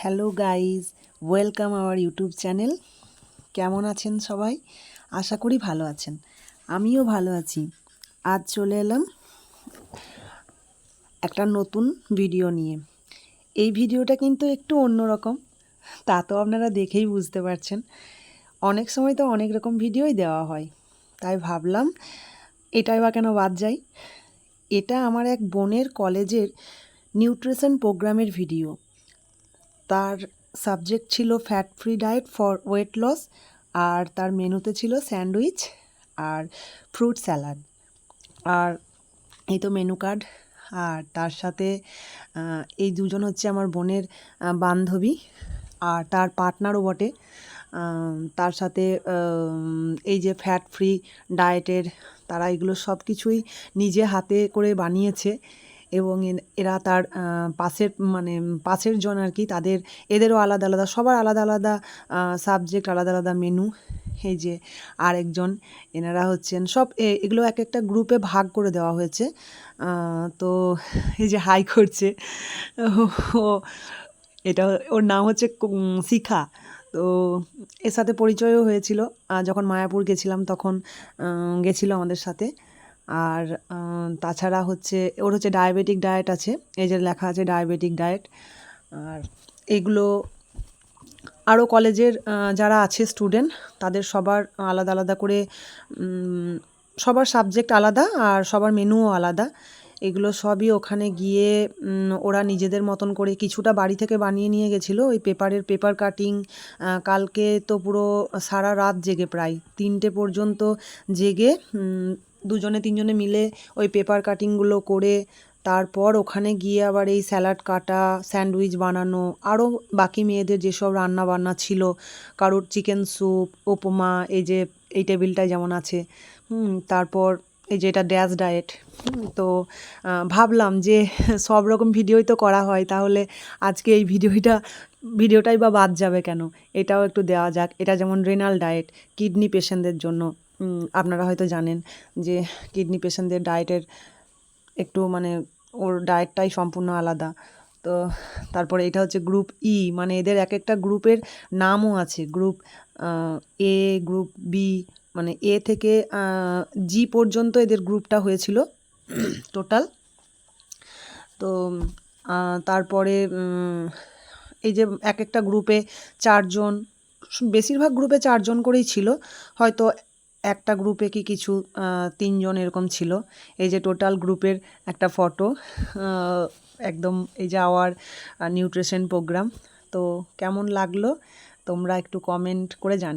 Hello guys, welcome our YouTube channel. কেমন আছেন সবাই? আশা করি ভালো আছেন। আমিও ভালো আছি। আজ চলে এলাম একটা নতুন ভিডিও নিয়ে। এই ভিডিওটা কিন্তু একটু অন্যরকম, তা তো আপনারা দেখেই বুঝতে পারছেন। অনেক সময় তো অনেক রকম ভিডিওই দেওয়া হয়। তাই ভাবলাম, এটাই বা কেন বাদ যাই? এটা আমার এক বোনের কলেজের নিউট্রিশন প্রোগ্রামের ভিডিও। তার সাবজেক্ট ছিল fat free diet for weight loss আর তার মেনুতে ছিল স্যান্ডউইচ আর ফ্রুট স্যালাড। আর এই তো মেনু কার্ড, আর তার সাথে এই দুজন হচ্ছে আমার বোনের বান্ধবী, আর তার পার্টনারও বটে। তার সাথে এই যে ফ্যাট ফ্রি ডায়েটের তারা এগুলো সব কিছুই নিজে হাতে করে বানিয়েছে। এবং এরা তার পাশের মানে পাশের জন আর কি, তাদের, এদেরও আলাদা আলাদা, সবার আলাদা আলাদা সাবজেক্ট আলাদা আলাদা মেনু এই যে আরেকজন, এনারা হচ্ছেন, সব এগুলো এক একটা গ্রুপে ভাগ করে দেওয়া হয়েছে তো এই যে হাই করছে, ও, এটা ওর নাম হচ্ছে শিখা, তো এর সাথে পরিচয়ও হয়েছিল যখন মায়াপুর গেছিলাম তখন গেছিল আমাদের সাথে আর তাছাড়া হচ্ছে, ওর হচ্ছে ডায়াবেটিক ডায়েট আছে, এই যে লেখা আছে ডায়াবেটিক ডায়েট আর এগুলো আরও কলেজের যারা আছে স্টুডেন্ট তাদের সবার আলাদা আলাদা করে সবার সাবজেক্ট আলাদা আর সবার মেনুও আলাদা। এগুলো সবই ওখানে গিয়ে ওরা নিজেদের মতন করে কিছুটা বাড়ি থেকে বানিয়ে নিয়ে গেছিল, ওই পেপারের পেপার কাটিং কালকে তো পুরো সারা রাত জেগে প্রায়। তিনটে পর্যন্ত জেগে দুজনে তিনজনে মিলে ওই পেপার কাটিংগুলো করে তারপর ওখানে গিয়ে আবার এই স্যালাড কাটা স্যান্ডউইচ বানানো আরও বাকি মেয়েদের যেসব রান্না বান্না ছিল, কারোর চিকেন স্যুপ উপমা, এই যে এই টেবিলটায় যেমন আছে তারপর এই যে এটা ড্যাশ ডায়েট তো ভাবলাম যে সব রকম ভিডিওই তো করা হয়, তাহলে আজকে এই ভিডিওটা, ভিডিওটাই বা বাদ যাবে কেন? এটাও একটু দেওয়া যাক, এটা যেমন রেনাল ডায়েট কিডনি পেশেন্টদের জন্য আপনারা হয়তো জানেন যে কিডনি পেশেন্টদের ডায়েটের একটু মানে ওর ডায়েটটাই সম্পূর্ণ আলাদা। তো তারপরে এটা হচ্ছে গ্রুপ ই মানে এদের এক একটা গ্রুপের নামও আছে। গ্রুপ এ, গ্রুপ বি মানে এ থেকে জি পর্যন্ত এদের গ্রুপটা হয়েছিল টোটাল। তো তারপরে এই যে এক একটা গ্রুপে চারজন, বেশিরভাগ গ্রুপে চারজন করেই ছিল। হয়তো একটা গ্রুপে কি কিছু তিনজন এরকম ছিল। এই যে টোটাল গ্রুপের একটা ফটো একদম এই যে আওয়ার নিউট্রিশন প্রোগ্রাম তো কেমন লাগল? তোমরা একটু কমেন্ট করে জানি